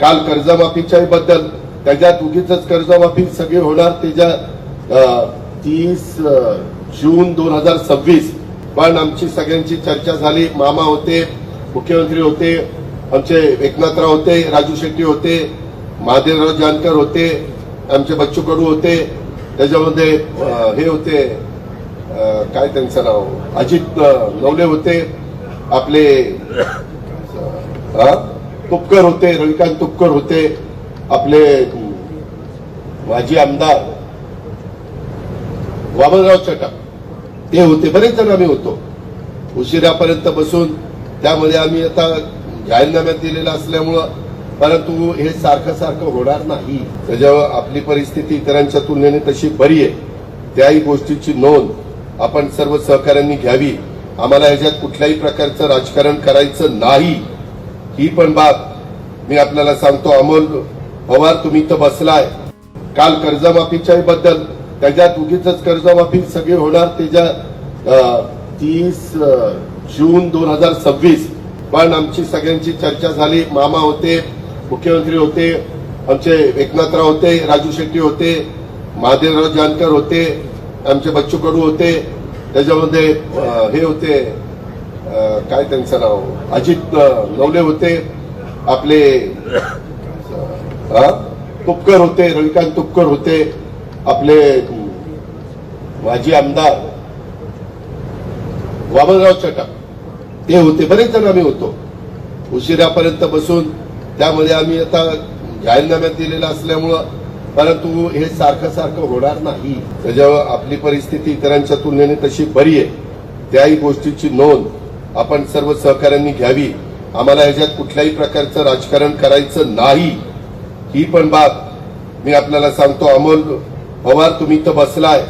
काल कर्जमाफीच्या बद्दल त्याच्यात उगीच कर्जमाफी सगळी होणार त्याच्या तीस जून दोन हजार सव्वीस. पण आमची सगळ्यांची चर्चा झाली. मामा होते मुख्यमंत्री होते आमचे एकनाथराव होते राजू शेट्टी होते महादेवराव जानकर होते आमचे बच्चू कडू होते त्याच्यामध्ये हे होते काय त्यांचं नाव? अजित नवले होते आपले हा? तुपकर होते रविकांत तुपकर होते आपले माजी आमदार वामनराव चटक ते होते बरेच जण आम्ही होतो. उशिरापर्यंत बसून त्यामध्ये आम्ही आता जाहीरनाम्यात दिलेला असल्यामुळं परंतु हे सारखं सारखं होणार नाही. त्याच्यावर आपली परिस्थिती इतरांच्या तुलनेने तशी बरी आहे. त्याही गोष्टीची नोंद आपण सर्व सहकाऱ्यांनी घ्यावी. आम्हाला ह्याच्यात कुठल्याही प्रकारचं राजकारण करायचं नाही. ही पण बाब मी आपल्याला सांगतो अमोल पवार तुम्ही इथं बसलाय. काल कर्जमाफीच्या बद्दल त्याच्यात उगीच कर्जमाफी सगळी होणार त्याच्या तीस जून दोन हजार सव्वीस. पण आमची सगळ्यांची चर्चा झाली. मामा होते मुख्यमंत्री होते आमचे एकनाथराव होते राजू शेट्टी होते महादेवराव जानकर होते आमचे बच्चू कडू होते त्याच्यामध्ये हे होते काय त्यांचं नाव? अजित नवले होते आपले तुपकर होते रविकांत तुपकर होते आपले माजी आमदार वामनराव चटक ते होते बरेच जण आम्ही होतो. उशिरापर्यंत बसून त्यामध्ये आम्ही आता जाहीरनाम्यात दिलेला असल्यामुळं परंतु हे सारखं सारखं होणार नाही. त्याच्यावर आपली परिस्थिती इतरांच्या तुलनेने तशी बरी आहे. त्याही गोष्टीची नोंद आपण सर्व सहकाऱ्यांनी घ्यावी. आम्हाला ह्याच्यात कुठल्याही प्रकारचं राजकारण करायचं नाही. ही पण बाब मी आपल्याला सांगतो अमोल पवार तुम्ही इथं बसलाय.